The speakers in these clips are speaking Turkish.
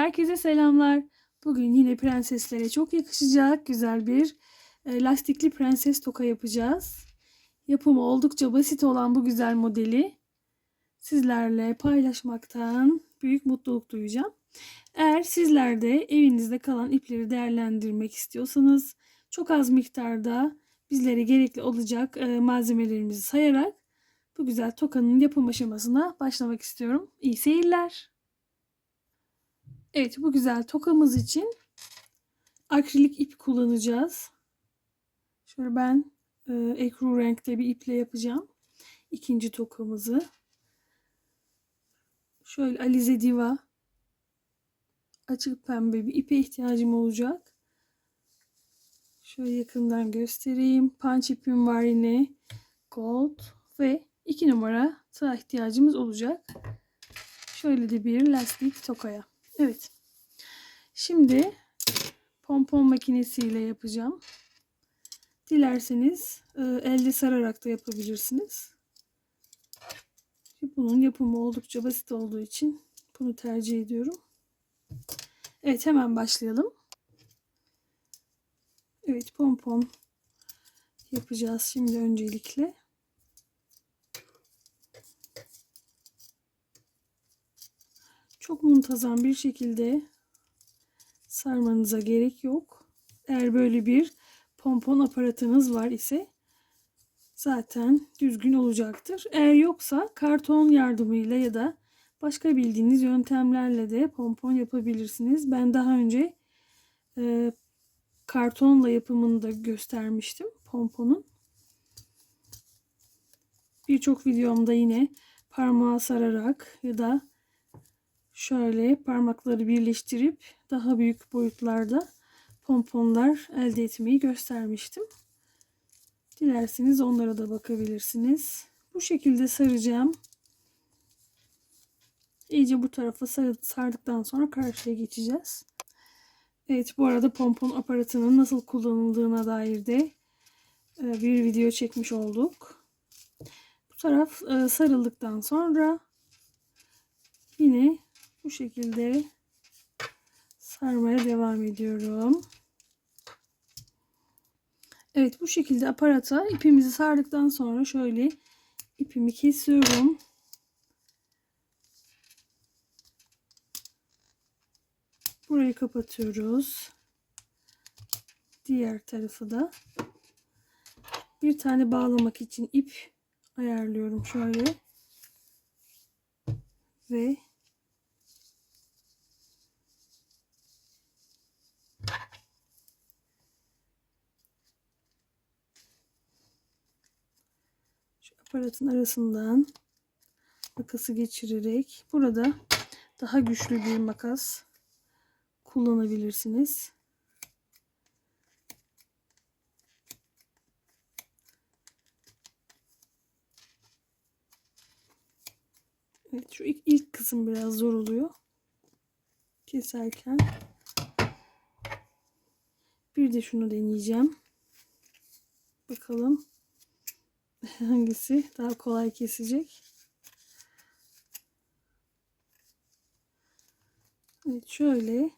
herkese selamlar. Bugün yine prenseslere çok yakışacak güzel bir e, lastikli prenses toka yapacağız. Yapımı oldukça basit olan bu güzel modeli sizlerle paylaşmaktan büyük mutluluk duyacağım. Eğer sizler de evinizde kalan ipleri değerlendirmek istiyorsanız çok az miktarda bizlere gerekli olacak e, malzemelerimizi sayarak bu güzel tokanın yapım aşamasına başlamak istiyorum. İyi seyirler. Evet bu güzel tokamız için akrilik ip kullanacağız. Şöyle ben e, ekru renkte bir iple yapacağım. İkinci tokamızı. Şöyle Alize Diva açık pembe bir ipe ihtiyacım olacak. Şöyle yakından göstereyim. Punch ipim var yine. Gold ve 2 numara tığ ihtiyacımız olacak. Şöyle de bir lastik tokaya. Evet. Şimdi pompon makinesiyle yapacağım. Dilerseniz e, elde sararak da yapabilirsiniz. Bunun yapımı oldukça basit olduğu için bunu tercih ediyorum. Evet hemen başlayalım. Evet pompon yapacağız şimdi öncelikle. Çok muntazam bir şekilde sarmanıza gerek yok. Eğer böyle bir pompon aparatınız var ise zaten düzgün olacaktır. Eğer yoksa karton yardımıyla ya da başka bildiğiniz yöntemlerle de pompon yapabilirsiniz. Ben daha önce e, kartonla yapımını da göstermiştim pomponun. Birçok videomda yine parmağa sararak ya da şöyle parmakları birleştirip daha büyük boyutlarda pomponlar elde etmeyi göstermiştim. Dilerseniz onlara da bakabilirsiniz. Bu şekilde saracağım. İyice bu tarafa sardıktan sonra karşıya geçeceğiz. Evet bu arada pompon aparatının nasıl kullanıldığına dair de e, bir video çekmiş olduk. Bu taraf e, sarıldıktan sonra yine bu şekilde sarmaya devam ediyorum. Evet bu şekilde aparata ipimizi sardıktan sonra şöyle ipimi kesiyorum. Burayı kapatıyoruz. Diğer tarafı da bir tane bağlamak için ip ayarlıyorum şöyle. Ve aparatın arasından makası geçirerek burada daha güçlü bir makas kullanabilirsiniz. Evet şu ilk, ilk kısım biraz zor oluyor. Keserken. Bir de şunu deneyeceğim. Bakalım hangisi daha kolay kesecek. Evet şöyle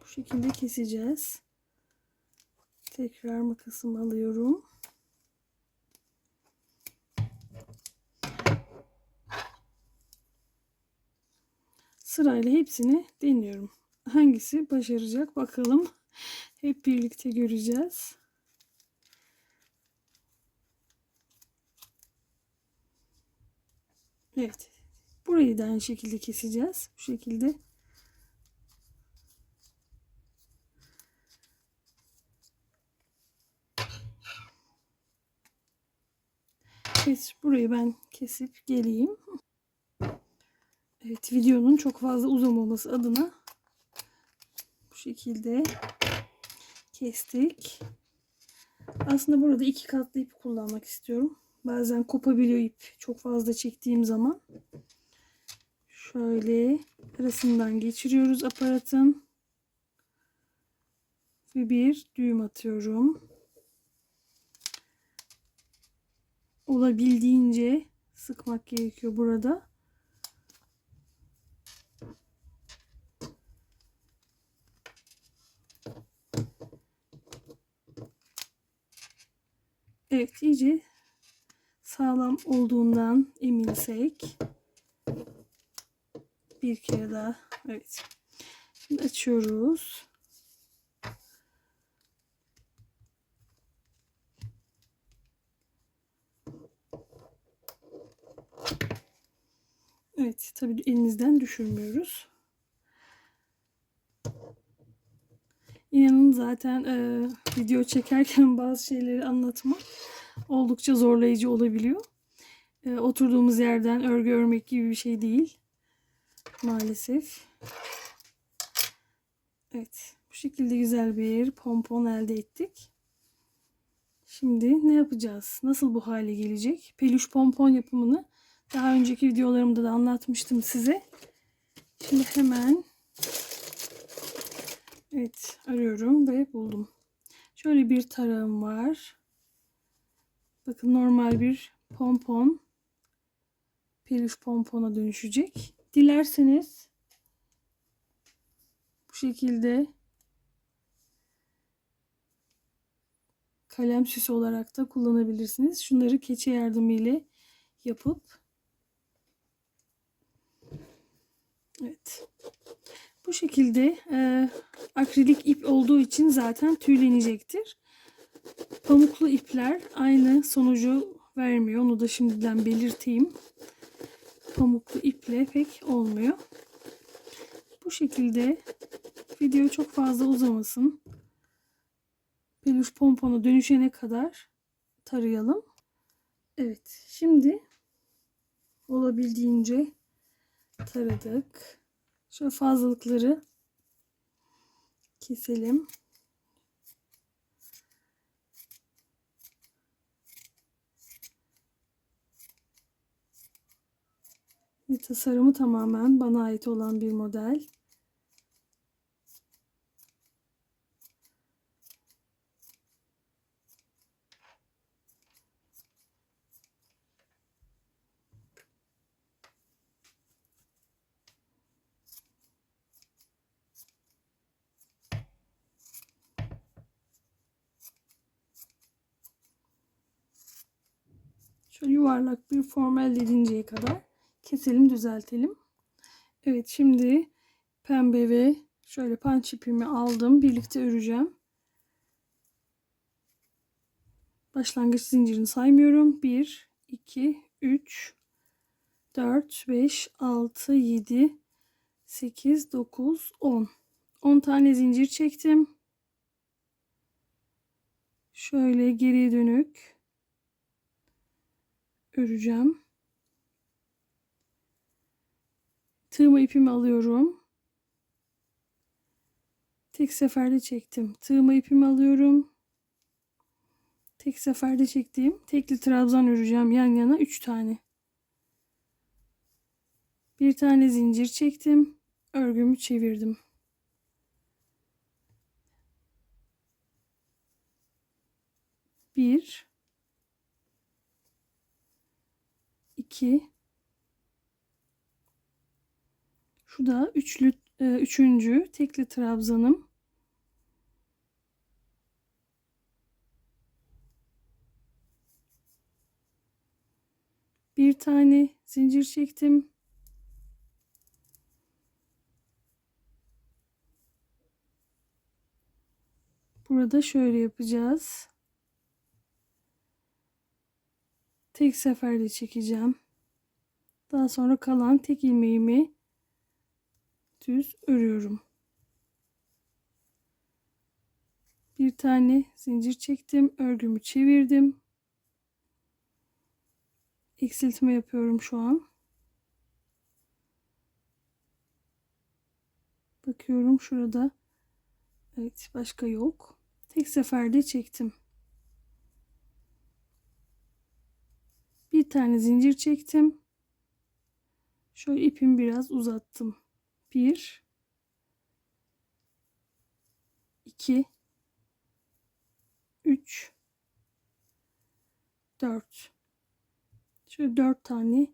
bu şekilde keseceğiz. Tekrar makasımı alıyorum. Sırayla hepsini deniyorum. Hangisi başaracak bakalım. Hep birlikte göreceğiz. Evet. Burayı da aynı şekilde keseceğiz. Bu şekilde. Evet, burayı ben kesip geleyim. Evet, videonun çok fazla uzamaması adına şekilde kestik. Aslında burada iki katlı ip kullanmak istiyorum. Bazen kopabiliyor ip çok fazla çektiğim zaman. Şöyle arasından geçiriyoruz aparatın. Ve bir düğüm atıyorum. olabildiğince sıkmak gerekiyor burada. Evet iyice sağlam olduğundan eminsek bir kere daha evet açıyoruz. Evet tabii elinizden düşürmüyoruz. Zaten e, video çekerken bazı şeyleri anlatmak oldukça zorlayıcı olabiliyor. E, oturduğumuz yerden örgü örmek gibi bir şey değil. Maalesef. Evet. Bu şekilde güzel bir pompon elde ettik. Şimdi ne yapacağız? Nasıl bu hale gelecek? Peluş pompon yapımını daha önceki videolarımda da anlatmıştım size. Şimdi hemen Evet arıyorum ve buldum. Şöyle bir tarağım var. Bakın normal bir pompon. Peluş pompona dönüşecek. Dilerseniz bu şekilde kalem süsü olarak da kullanabilirsiniz. Şunları keçe yardımıyla yapıp Evet. Bu şekilde e, akrilik ip olduğu için zaten tüylenecektir. Pamuklu ipler aynı sonucu vermiyor. Onu da şimdiden belirteyim. Pamuklu iple pek olmuyor. Bu şekilde video çok fazla uzamasın. Peluş pompona dönüşene kadar tarayalım. Evet şimdi olabildiğince taradık. Şöyle fazlalıkları keselim. Ve tasarımı tamamen bana ait olan bir model. Şöyle yuvarlak bir form elde edinceye kadar keselim, düzeltelim. Evet şimdi pembe ve şöyle punch ipimi aldım. Birlikte öreceğim. Başlangıç zincirini saymıyorum. 1, 2, 3, 4, 5, 6, 7, 8, 9, 10. 10 tane zincir çektim. Şöyle geriye dönük öreceğim. Tığımı ipimi alıyorum. Tek seferde çektim. Tığımı ipimi alıyorum. Tek seferde çektiğim tekli trabzan öreceğim yan yana 3 tane. Bir tane zincir çektim. Örgümü çevirdim. 2 şu da üçlü e, üçüncü tekli trabzanım. Bir tane zincir çektim. Burada şöyle yapacağız. Tek seferde çekeceğim. Daha sonra kalan tek ilmeğimi düz örüyorum. Bir tane zincir çektim, örgümü çevirdim. Eksiltme yapıyorum şu an. Bakıyorum şurada. Evet, başka yok. Tek seferde çektim. Bir tane zincir çektim. Şöyle ipimi biraz uzattım. 1 2 3 4 Şöyle 4 tane.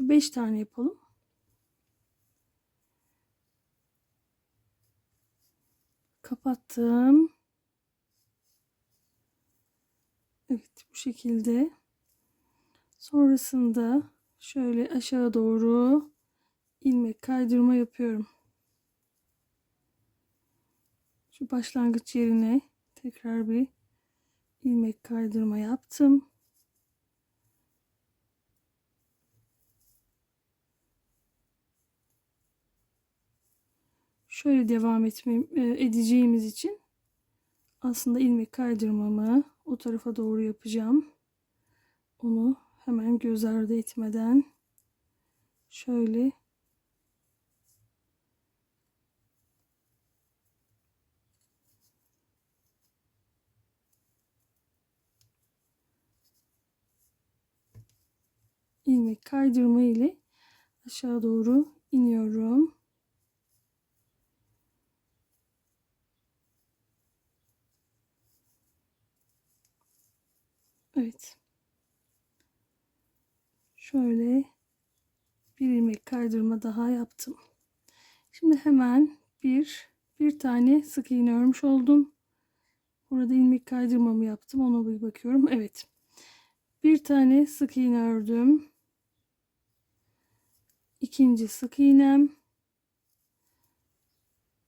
5 tane yapalım. Kapattım. Evet bu şekilde. Sonrasında şöyle aşağı doğru ilmek kaydırma yapıyorum. Şu başlangıç yerine tekrar bir ilmek kaydırma yaptım. Şöyle devam etmem, e, edeceğimiz için aslında ilmek kaydırmamı o tarafa doğru yapacağım. Onu hemen göz ardı etmeden şöyle ilmek kaydırma ile aşağı doğru iniyorum. Evet. Şöyle bir ilmek kaydırma daha yaptım. Şimdi hemen bir bir tane sık iğne örmüş oldum. Burada ilmek kaydırmamı yaptım. Ona bir bakıyorum. Evet. Bir tane sık iğne ördüm. İkinci sık iğnem.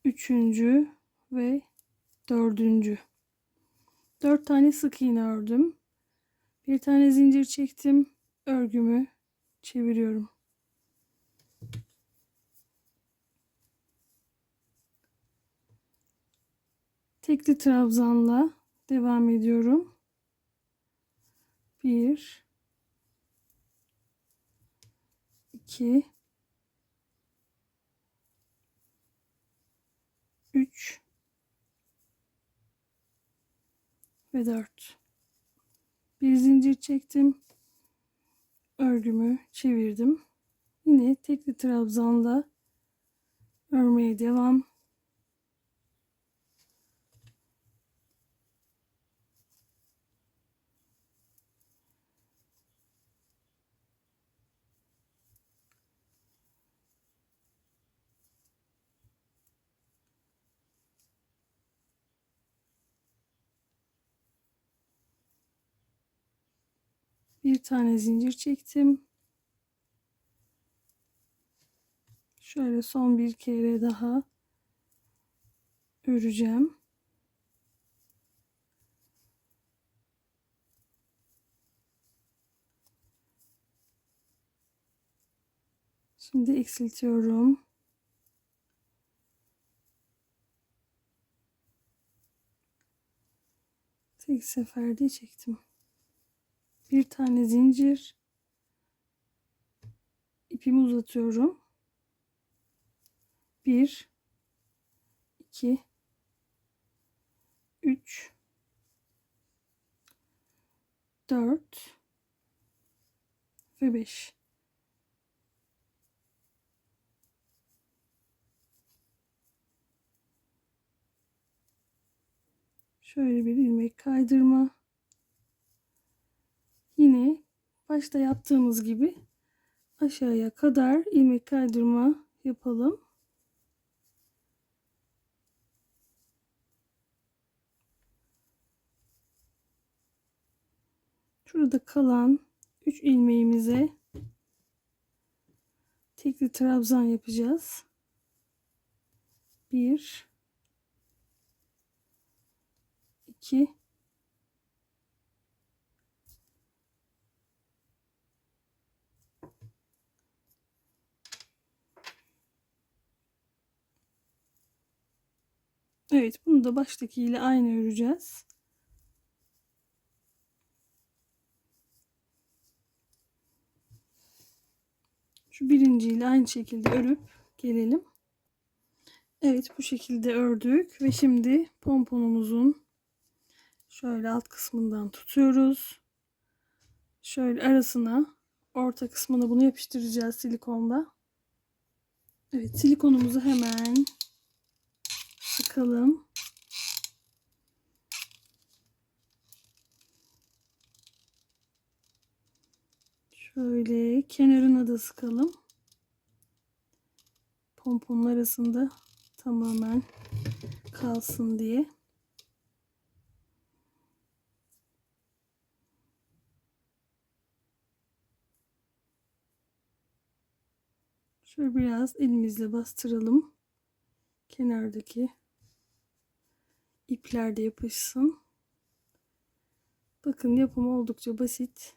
Üçüncü ve dördüncü. Dört tane sık iğne ördüm. Bir tane zincir çektim. Örgümü çeviriyorum. Tekli trabzanla devam ediyorum. Bir, iki, üç ve dört. Bir zincir çektim. Örgümü çevirdim. Yine tekli trabzanla örmeye devam. Bir tane zincir çektim. Şöyle son bir kere daha öreceğim. Şimdi eksiltiyorum. Tek seferde çektim bir tane zincir. İpimi uzatıyorum. 1 2 3 4 ve 5 Şöyle bir ilmek kaydırma Yine başta yaptığımız gibi aşağıya kadar ilmek kaydırma yapalım. Şurada kalan 3 ilmeğimize tekli trabzan yapacağız. 1 2 Evet bunu da baştaki ile aynı öreceğiz. Şu birinci ile aynı şekilde örüp gelelim. Evet bu şekilde ördük ve şimdi pomponumuzun şöyle alt kısmından tutuyoruz. Şöyle arasına orta kısmına bunu yapıştıracağız silikonla. Evet silikonumuzu hemen sıkalım. Şöyle kenarına da sıkalım. Pomponun arasında tamamen kalsın diye. Şöyle biraz elimizle bastıralım. Kenardaki ipler de yapışsın. Bakın yapımı oldukça basit.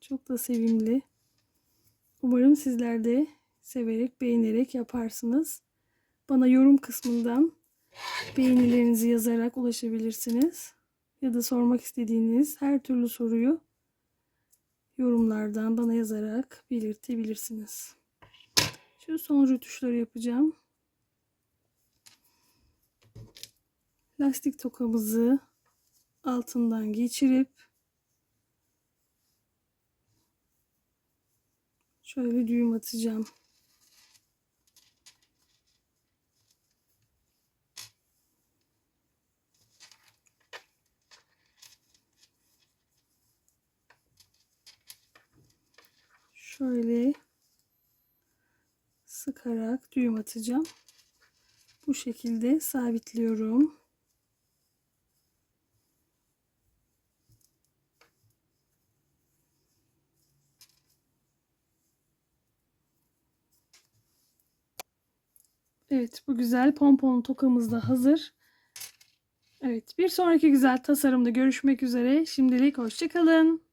Çok da sevimli. Umarım sizler de severek, beğenerek yaparsınız. Bana yorum kısmından beğenilerinizi yazarak ulaşabilirsiniz. Ya da sormak istediğiniz her türlü soruyu yorumlardan bana yazarak belirtebilirsiniz. Şu son rötuşları yapacağım. Lastik tokamızı altından geçirip şöyle düğüm atacağım. Şöyle sıkarak düğüm atacağım. Bu şekilde sabitliyorum. Evet bu güzel pompon tokamız da hazır. Evet bir sonraki güzel tasarımda görüşmek üzere. Şimdilik hoşçakalın.